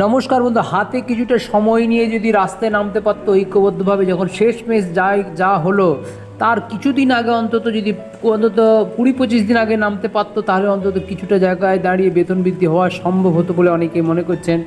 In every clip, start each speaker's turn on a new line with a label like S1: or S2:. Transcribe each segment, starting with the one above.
S1: নমস্কার বন্ধু, হাতে কিছুটা সময় নিয়ে যদি রাস্তায় নামতে পারতো ঐক্যবদ্ধভাবে, যখন শেষ ম্যাচ যাই, যা হলো, তার কিছুদিন আগে অন্তত যদি, অন্তত কুড়ি পঁচিশ দিন আগে নামতে পারতো, তাহলে অন্তত কিছুটা জায়গায় দাঁড়িয়ে বেতন বৃদ্ধি হওয়া সম্ভব হতো বলে অনেকে মনে করছেন।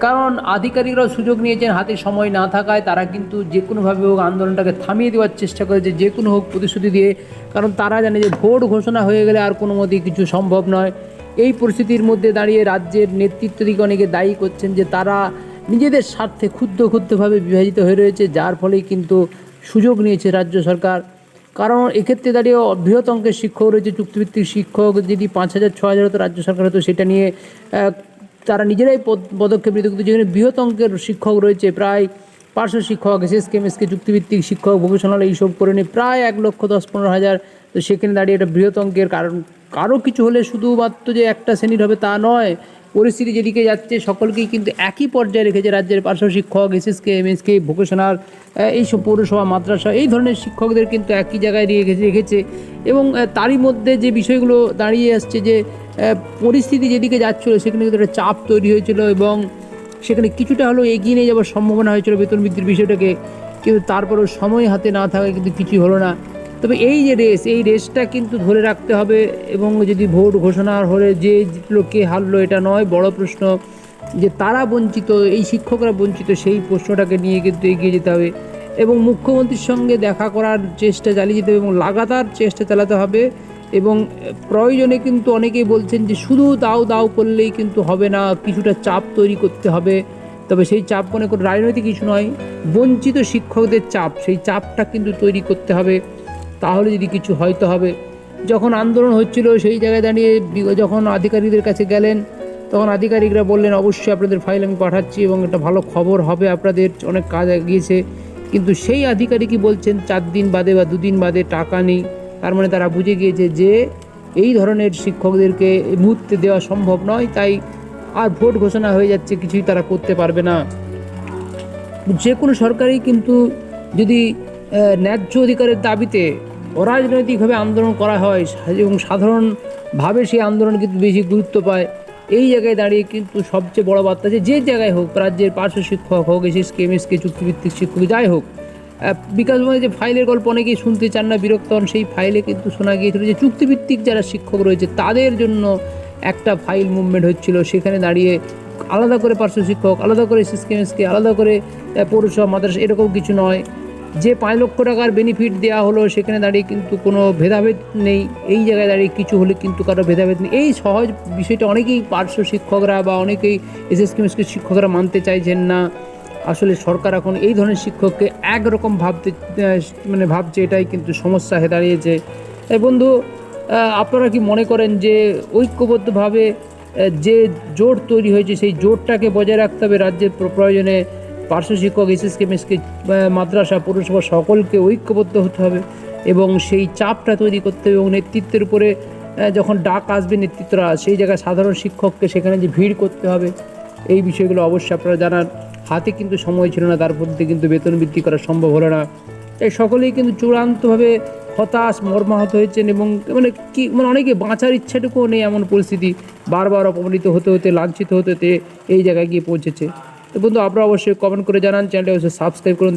S1: কারণ আধিকারিকরাও সুযোগ নিয়েছেন, হাতে সময় না থাকায় তারা কিন্তু যে কোনোভাবে হোক আন্দোলনটাকে থামিয়ে দেওয়ার চেষ্টা করেছে, যে কোনো হোক প্রতিশ্রুতি দিয়ে। কারণ তারা জানে যে ভোট ঘোষণা হয়ে গেলে আর কোনো মতেই কিছু সম্ভব নয়। এই পরিস্থিতির মধ্যে দাঁড়িয়ে রাজ্যের নেতৃত্ব দিকে অনেকে দায়ী করছেন যে তারা নিজেদের স্বার্থে ক্ষুদ্র ক্ষুদ্রভাবে বিভাজিত হয়ে রয়েছে, যার ফলেই কিন্তু সুযোগ নিয়েছে রাজ্য সরকার। কারণ এক্ষেত্রে দাঁড়িয়ে বৃহৎ অঙ্কের শিক্ষক রয়েছে, চুক্তিভিত্তিক শিক্ষক, যদি পাঁচ হাজার, ছ হাজার হতো রাজ্য সরকার হতো সেটা নিয়ে তারা নিজেরাই পদ- পদক্ষেপ নিতে যেখানে বৃহৎ অঙ্কের শিক্ষক রয়েছে, প্রায় পার্শ্ব শিক্ষক, এসএসকে, এমএসকে, চুক্তিভিত্তিক শিক্ষক, ভোকেশনাল, এইসব করে নিয়ে প্রায় এক লক্ষ দশ পনেরো হাজার তো সেখানে দাঁড়িয়ে একটা বৃহৎ অঙ্কের কারণ, কারও কিছু হলে শুধুমাত্র যে একটা শ্রেণির হবে তা নয়, পরিস্থিতি যেদিকে যাচ্ছে সকলকেই কিন্তু একই পর্যায়ে রেখেছে রাজ্যের পার্শ্ব শিক্ষক, এসএসকে, এমএসকে, ভোকেশনাল এইসব পৌরসভা, মাদ্রাসা, এই ধরনের শিক্ষকদের কিন্তু একই জায়গায় রেখেছে রেখেছে। এবং তারই মধ্যে যে বিষয়গুলো দাঁড়িয়ে আসছে যে পরিস্থিতি যেদিকে যাচ্ছিল সেখানে কিন্তু একটা চাপ তৈরি হয়েছিল এবং সেখানে কিছুটা হলেও এগিয়ে নিয়ে যাওয়ার সম্ভাবনা হয়েছিল বেতন বৃদ্ধির বিষয়টাকে, কিন্তু তারপরেও সময় হাতে না থাকায় কিন্তু কিছুই হলো না। তবে এই যে রেস এই রেসটা কিন্তু ধরে রাখতে হবে এবং যদি ভোট ঘোষণা হলে যে জিতলো কে হারলো এটা নয়, বড় প্রশ্ন যে তারা বঞ্চিত, এই শিক্ষকরা বঞ্চিত, সেই প্রশ্নটাকে নিয়ে কিন্তু এগিয়ে যেতে হবে এবং মুখ্যমন্ত্রীর সঙ্গে দেখা করার চেষ্টা চালিয়ে যেতে হবে এবং লাগাতার চেষ্টা চালাতে হবে এবং প্রয়োজনে কিন্তু অনেকেই বলছেন যে শুধু দাও দাও করলেই কিন্তু হবে না, কিছুটা চাপ তৈরি করতে হবে। তবে সেই চাপ মনে করে রাজনৈতিক কিছু নয়, বঞ্চিত শিক্ষকদের চাপ, সেই চাপটা কিন্তু তৈরি করতে হবে। তাহলে যদি কিছু হয়তো হবে। যখন আন্দোলন হচ্ছিল, সেই জায়গায় দাঁড়িয়ে যখন আধিকারিকদের কাছে গেলেন, তখন আধিকারিকরা বললেন, অবশ্যই আপনাদের ফাইল আমি পাঠাচ্ছি এবং একটা ভালো খবর হবে, আপনাদের অনেক কাজ এগিয়েছে। কিন্তু সেই আধিকারিকই বলছেন, চার দিন বাদে বা দুদিন বাদে টাকা নেই। তার মানে তারা বুঝে গিয়েছে যে, এই ধরনের শিক্ষকদেরকে এই মুহূর্তে দেওয়া সম্ভব নয়। তাই আর ভোট ঘোষণা হয়ে যাচ্ছে, কিছুই তারা করতে পারবে না। যে কোনো সরকারই কিন্তু যদি ন্যায্য অধিকারের দাবিতে অরাজনৈতিকভাবে আন্দোলন করা হয়, এবং সাধারণভাবে সেই আন্দোলন কিন্তু বেশি গুরুত্ব পায়। এই জায়গায় দাঁড়িয়ে কিন্তু সবচেয়ে বড় বার্তা যে যে জায়গায় হোক, রাজ্যের পার্শ্ব শিক্ষক হোক এসএসকে এমএসকে চুক্তিভিত্তিক শিক্ষক, যাই হোক বিকাশ যে ফাইলের গল্প অনেকেই শুনতে চান না, বিরক্ত হন, সেই ফাইলে কিন্তু শোনা গিয়েছিল যে চুক্তিভিত্তিক যারা শিক্ষক রয়েছে, তাদের জন্য একটা ফাইল মুভমেন্ট হচ্ছিল। সেখানে দাঁড়িয়ে আলাদা করে পার্শ্ব শিক্ষক, আলাদা করে সিস্কেমসকে আলাদা করে পৌরসভা, মাদ্রাসা, এরকম কিছু নয়। যে পাঁচ লক্ষ টাকার বেনিফিট দেওয়া হলো, সেখানে দাঁড়িয়ে কিন্তু কোনো ভেদাভেদ নেই। এই জায়গায় দাঁড়িয়ে কিছু হলে কিন্তু কারও ভেদাভেদ নেই। এই সহজ বিষয়টা অনেকেই পার্শ্ব শিক্ষকরা বা অনেকেই এসএসকেমসকে শিক্ষকরা মানতে চাইছেন না। আসলে সরকার এখন এই ধরনের শিক্ষককে একরকম ভাবতে মানে ভাবছে, এটাই কিন্তু সমস্যা হয়ে দাঁড়িয়েছে। তাই বন্ধু আপনারা কি মনে করেন যে ঐক্যবদ্ধভাবে যে জোট তৈরি হয়েছে, সেই জোটটাকে বজায় রাখতে হবে রাজ্যের প্রয়োজনে? পার্শ্ব শিক্ষক এসএসকে মেসকে মাদ্রাসা, পৌরসভা সকলকে ঐক্যবদ্ধ হতে হবে এবং সেই চাপটা তৈরি করতে হবে এবং নেতৃত্বের উপরে যখন ডাক আসবে নেতৃত্বরা, সেই জায়গায় সাধারণ শিক্ষককে সেখানে যে ভিড় করতে হবে, এই বিষয়গুলো অবশ্যই আপনারা জানান। হাতে কিন্তু সময় ছিল না, তার মধ্যে কিন্তু বেতন বৃদ্ধি করা সম্ভব হলো না। তাই সকলেই কিন্তু চূড়ান্তভাবে হতাশ, মর্মাহত হয়েছেন এবং মানে কি মানে অনেকে বাঁচার ইচ্ছাটুকুও নেই এমন পরিস্থিতি। বারবার অপমানিত হতে হতে, লাঞ্ছিত হতে হতে এই জায়গায় গিয়ে পৌঁছেছে। তো বন্ধু আপনারা অবশ্যই কমেন্ট করে জানান চ্যানেলটি অবশ্যই সাবস্ক্রাইব করুন।